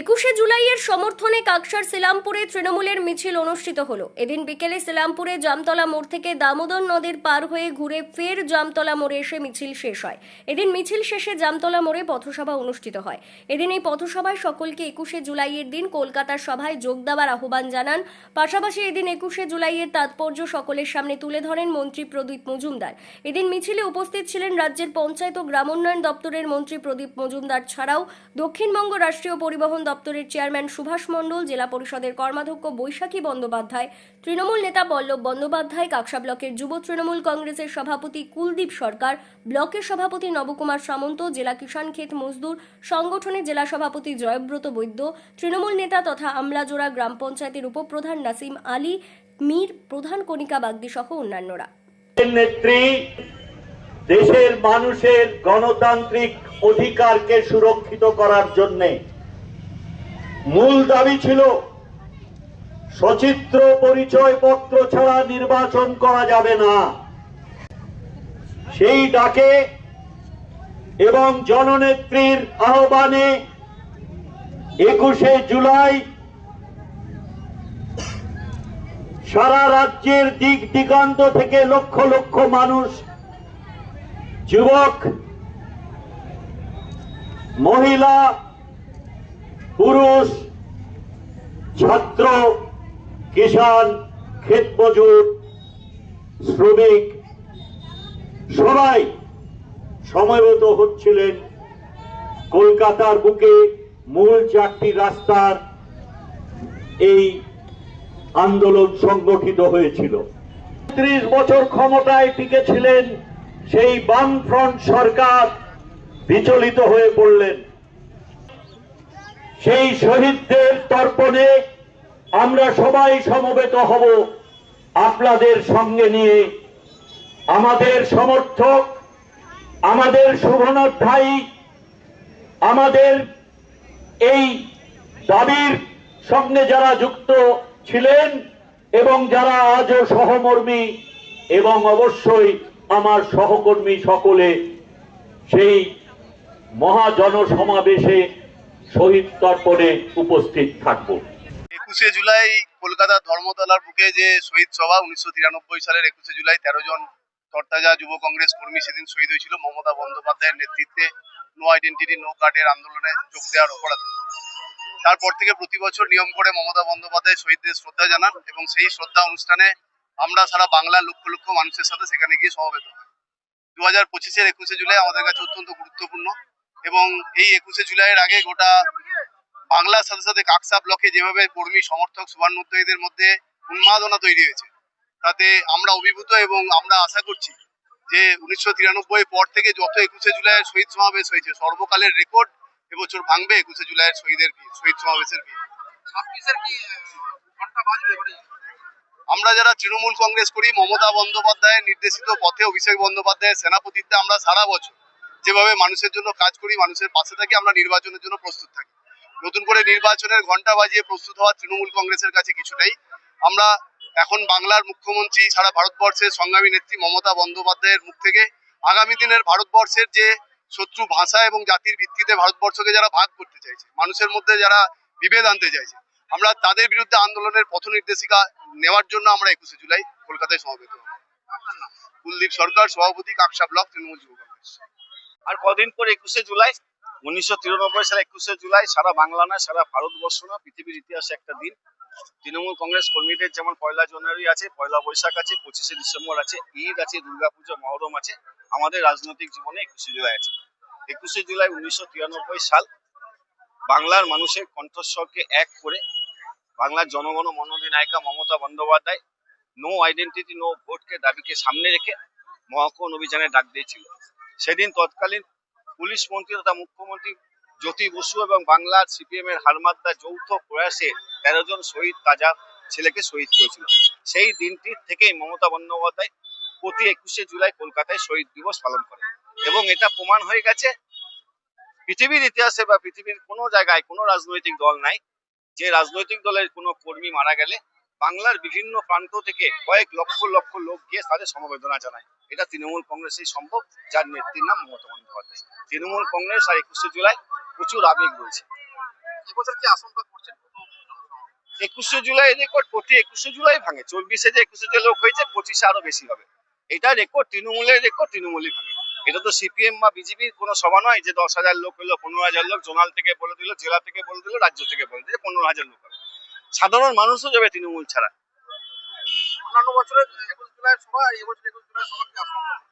একুশে জুলাইয়ের সমর্থনে কাকসার সিলামপুরে তৃণমূলের মিছিল অনুষ্ঠিত হলো। এদিন বিকেলে সেলামপুরে জামতলা মোড় থেকে দামোদর নদীর পার হয়ে ঘুরে ফের জামতলা মোড়ে এসে মিছিল শেষ হয়। এদিন মিছিল শেষে জামতলা মোড়ে পথসভা অনুষ্ঠিত হয়। এদিন এই পথসভায় সকলকে একুশে জুলাইয়ের দিন কলকাতার সভায় যোগ দেওয়ার আহ্বান জানান। পাশাপাশি এদিন একুশে জুলাইয়ের তাৎপর্য সকলের সামনে তুলে ধরেন মন্ত্রী প্রদীপ মজুমদার। এদিন মিছিলে উপস্থিত ছিলেন রাজ্যের পঞ্চায়েত ও গ্রামোন্নয়ন দপ্তরের মন্ত্রী প্রদীপ মজুমদার ছাড়াও দক্ষিণবঙ্গ রাষ্ট্রীয় পরিবহন দপ্তরের চেয়ারম্যান সুভাষ মণ্ডল, জেলা পরিষদের কর্মাধ্যক্ষ বৈশাখী বন্দ্যোপাধ্যায়, তৃণমূল নেতা পল্লব বন্দ্যোপাধ্যায়, কাকসা ব্লকের যুব তৃণমূল কংগ্রেসের সভাপতি কুলদীপ সরকার, ব্লকের সভাপতি নবকুমার সামন্ত, জেলা কিষাণ ক্ষেত মজদুর, সংগঠনের জেলা সভাপতি জয়ব্রত বৈদ্য, তৃণমূল নেতা তথা আমলাজোড়া গ্রাম পঞ্চায়েতের উপপ্রধান নাসিম আলী, মীর প্রধান কণিকা বাগদি সহ অন্যান্যরা। দেশের মানুষের গণতান্ত্রিক অধিকারকে সুরক্ষিত করার জন্য মূল দাবি ছিল সচিত্র পরিচয়পত্র ছাড়া নির্বাচন করা যাবে না। সেই ডাকে এবং জননেত্রীর আহ্বানে একুশে জুলাই সারা রাজ্যের দিক দিগন্ত থেকে লক্ষ লক্ষ মানুষ, যুবক, মহিলা পুরুষ, ছাত্র কিষান ক্ষেত মজুর শ্রমিক, সবাই সময়মতো হচ্ছিলেন। কলকাতার বুকে মূল চারটি রাস্তার এই আন্দোলন সংগঠিত হয়েছিল। ত্রিশ বছর ক্ষমতায় টিকেছিলেন সেই বামফ্রন্ট সরকার বিচলিত হয়ে পড়লেন। সেই শহীদদের তর্পণে আমরা সবাই সমবেত হব আপনাদের সঙ্গে নিয়ে। আমাদের সমর্থক, আমাদের শুভনোধ্যায়ী, আমাদের এই দাবির সঙ্গে যারা যুক্ত ছিলেন এবং যারা আজও সহমর্মী এবং অবশ্যই আমার সহকর্মী সকলে সেই মহাজন সমাবেশে শহীদ তর্পণে উপস্থিত থাকব। একুশে জুলাই কলকাতার ধর্মতলার বুকে যে শহীদ সভা উনিশশো তিরানব্বই সালের একুশে জুলাই তেরো জন তরতাজা যুব কংগ্রেস কর্মী সেদিন শহীদ হয়েছিল। মমতা বন্দ্যোপাধ্যায়ের নেতৃত্বে নো আইডেন্টিটি নো কার্ডের আন্দোলনে যোগ দেওয়ার অপরাধে। তারপর থেকে প্রতি বছর নিয়ম করে মমতা বন্দ্যোপাধ্যায় শহীদদের শ্রদ্ধা জানান এবং সেই শ্রদ্ধা অনুষ্ঠানে আমরা সারা বাংলার লক্ষ লক্ষ মানুষের সাথে সেখানে গিয়ে সমবেত হই। দু হাজার পঁচিশের একুশে জুলাই আমাদের কাছে অত্যন্ত গুরুত্বপূর্ণ। এবং এই একুশে জুলাইয়ের আগে গোটা বাংলার সাথে সাথে কাকসা ব্লকে যেভাবে কর্মী সমর্থক শুভান্নোদ্দয়ীদের মধ্যে উন্মাদনা তৈরি হয়েছে তাতে আমরা অভিভূত এবং আমরা আশা করছি যে উনিশশো তিরানব্বই পর থেকে যত একুশে জুলাইয়ের শহীদ সমাবেশ হয়েছে সর্বকালের রেকর্ড এবছর ভাঙবে একুশে জুলাইয়ের শহীদের ভিড় শহীদ সমাবেশের ভিড়। আমরা যারা তৃণমূল কংগ্রেস করি মমতা বন্দ্যোপাধ্যায়ের নির্দেশিত পথে অভিষেক বন্দ্যোপাধ্যায়ের সেনাপতিত্বে আমরা সারা বছর যেভাবে মানুষের জন্য কাজ করি, মানুষের পাশে থাকি, আমরা নির্বাচনের জন্য প্রস্তুত থাকি। নতুন করে নির্বাচনের ঘণ্টা বাজিয়ে প্রস্তুত হওয়া তৃণমূল কংগ্রেসের কাছে কিছু নেই আমরা এখন বাংলার মুখ্যমন্ত্রী সারা ভারতবর্ষের সংগ্রামী নেত্রী মমতা বন্দ্যোপাধ্যায়ের মুখ থেকে আগামী দিনের ভারতবর্ষের যে শত্রু ভাষা এবং জাতির ভিত্তিতে ভারতবর্ষকে যারা ভাগ করতে চাইছে, মানুষের মধ্যে যারা বিভেদ আনতে চাইছে, আমরা তাদের বিরুদ্ধে আন্দোলনের পথ নির্দেশিকা নেওয়ার জন্য আমরা একুশে জুলাই কলকাতায় সমাবেত কুলদীপ সরকার, সভাপতি, কাকসা ব্লক, তৃণমূল যুব কংগ্রেস। আর কদিন পর একুশে জুলাই, উনিশশো তিরানব্বই সালে একুশে জুলাই, সারা বাংলা না সারা ভারতবর্ষ না পৃথিবীর ইতিহাসে একটা দিন। তৃণমূল কংগ্রেস কর্মীদের যেমন পয়লা জানুয়ারি আছে, পয়লা বৈশাখ আছে, পঁচিশে ডিসেম্বর আছে, ঈদ আছে, দুর্গাপুজো, মহরম আছে, আমাদের রাজনৈতিক জীবনে একুশে জুলাই আছে। একুশে জুলাই উনিশশো তিরানব্বই সাল, বাংলার মানুষের কণ্ঠস্বরকে এক করে বাংলার জনগণ মনোধিনায়িকা Mamata Bandyopadhyay no identity no ভোটকে দাবিকে সামনে রেখে মহাকরণ অভিযানে ডাক দিয়েছিল। সেদিন তৎকালীন পুলিশ মন্ত্রী তথা মুখ্যমন্ত্রী জ্যোতি বসু এবং বাংলার সিপিএম এর হারমাদ্দা যৌথ প্রয়াসে তেরো জন শহীদ তাজা ছেলেকে শহীদ করেছিল। সেই দিনটি থেকেই মমতা বন্দ্যোপাধ্যায় প্রতি একুশে জুলাই কলকাতায় শহীদ দিবস পালন করে এবং এটা প্রমাণ হয়ে গেছে পৃথিবীর ইতিহাসে বা পৃথিবীর কোনো জায়গায় কোনো রাজনৈতিক দল নাই যে রাজনৈতিক দলের কোনো কর্মী মারা গেলে বাংলার বিভিন্ন প্রান্ত থেকে কয়েক লক্ষ লক্ষ লোক গিয়ে তাদের সমবেদনা জানায়। এটা তৃণমূল কংগ্রেসেই সম্ভব যার নেত্রীর নাম মমতা বন্দ্যোপাধ্যায়। তৃণমূল কংগ্রেস আর একুশে জুলাই প্রচুর আবেগ রয়েছে। এবছর কি আশঙ্কা করছেন? একুশে জুলাই রেকর্ড প্রতি একুশে জুলাই ভাঙে চব্বিশে যে একুশে যে লোক হয়েছে পঁচিশে আরও বেশি হবে। এটা রেকর্ড তৃণমূলের রেকর্ড তৃণমূলই ভাঙে। এটা তো সিপিএম বা বিজেপির কোনো সভা নয় যে দশ হাজার লোক হলো পনেরো হাজার লোক জোনাল থেকে বলে দিল জেলা থেকে বলে দিল রাজ্য থেকে বলে দিল পনেরো হাজার লোক হবে। সাধারণ মানুষও যাবে তৃণমূল ছাড়া। অন্যান্য বছরে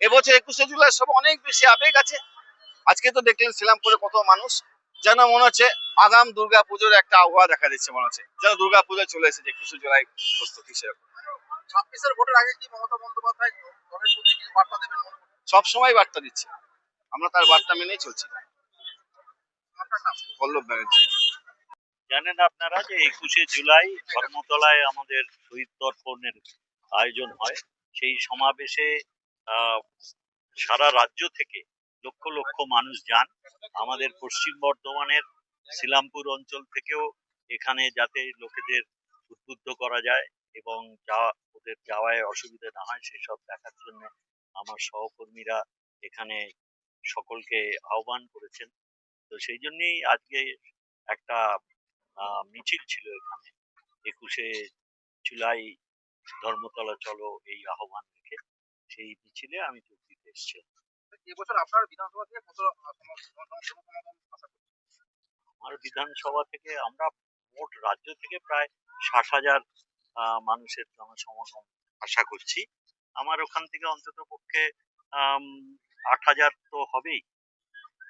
এবছর একুশ জুলাই সভা সব অনেক বেশি আবেগ আছে। আজকে তো দেখলেন শ্রীরামপুরে কত মানুষ। যেন মনে হচ্ছে আগাম দুর্গা পুজোর একটা আবহাওয়া দেখা দিচ্ছে মনে হচ্ছে। যেন দুর্গা পুজো চলে এসেছে একুশে জুলাই প্রস্তুতি সেরকম। ছাব্বিশের ভোটের আগে কি মমতা বন্দ্যোপাধ্যায় দলের প্রতি কি বার্তা দেবেন সব সময় বার্তা দিচ্ছে। আমরা তার বার্তা মেনেই চলছি। পল্লব ব্যানার্জি। জানেন আপনারা যে একুশে জুলাই ধর্মতলায় আমাদের শহীদ তর্পণের আয়োজন হয়। সেই সমাবেশে সারা রাজ্য থেকে লক্ষ লক্ষ মানুষ যান। আমাদের পশ্চিম বর্ধমানের শিলামপুর অঞ্চল থেকেও এখানে যাতে লোকেদের উদ্বুদ্ধ করা যায় এবং যা, ওদের যাওয়ায় অসুবিধা না হয়, সেসব দেখার জন্য আমার সহকর্মীরা এখানে সকলকে আহ্বান করেছেন। তো সেই জন্যই আজকে একটা মিছিল ছিল এখানে। একুশে জুলাই ধর্মতলা চলো এই আহ্বান রেখে সেই মিছিলে আমি যোগ দিতে এসেছিলাম এবছর আপনার বিধানসভা থেকে কত জনসমাগম আশা করছেন? আমার বিধানসভা থেকে আমরা মোট রাজ্য থেকে প্রায় ষাট হাজার মানুষের জনসমাগম আশা করছি। আমার ওখান থেকে অন্তত পক্ষে আট হাজার তো হবেই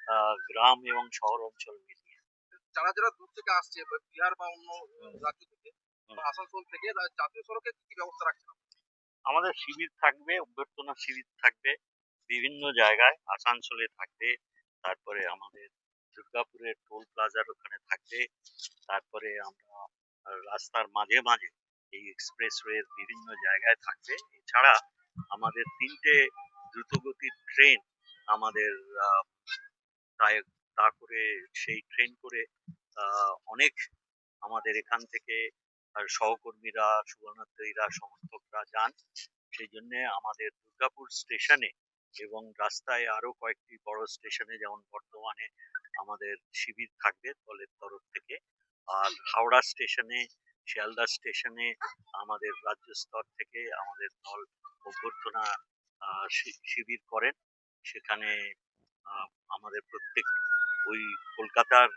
আহ, গ্রাম এবং শহর অঞ্চল মিলিয়ে। যারা যারা দূর থেকে আসছে বিহার বা অন্য রাজ্য থেকে আসানসোল থেকে জাতীয় সড়কে কি ব্যবস্থা রাখছেন আমাদের শিবির থাকবে অভ্যর্থনা শিবির থাকবে বিভিন্ন জায়গায় আসানসোলে থাকবে তারপরে আমাদের দুর্গাপুরের টোল প্লাজার ওখানে থাকবে তারপরে আমরা রাস্তার মাঝে মাঝে এই এক্সপ্রেস এক্সপ্রেসওয়ের বিভিন্ন জায়গায় থাকবে। এছাড়া আমাদের তিনটে দ্রুতগতির ট্রেন আমাদের তা করে সেই ট্রেন করে আহ, অনেক আমাদের এখান থেকে সহকর্মীরা শুভানুদ্দয়ীরা সমর্থকরা যান। সেই জন্য আমাদের দুর্গাপুর স্টেশনে এবং রাস্তায় আরও কয়েকটি বড় স্টেশনে যেমন বর্তমানে আমাদের শিবির থাকবে দলের তরফ থেকে। আর হাওড়া স্টেশনে, শিয়ালদা স্টেশনে আমাদের রাজ্য স্তর থেকে আমাদের দল অভ্যর্থনা শিবির করেন। সেখানে আমাদের প্রত্যেক ওই কলকাতার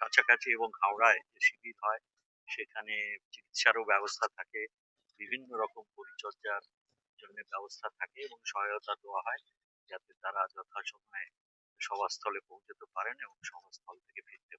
কাছাকাছি এবং হাওড়ায় শিবির হয় সেখানে চিকিৎসারও ব্যবস্থা থাকে, বিভিন্ন রকম পরিচর্যার জন্য ব্যবস্থা থাকে এবং সহায়তা দেওয়া হয় যাতে তারা যথাসময়ে সভাস্থলে পৌঁছতে পারেন এবং সভাস্থল থেকে ফিরতে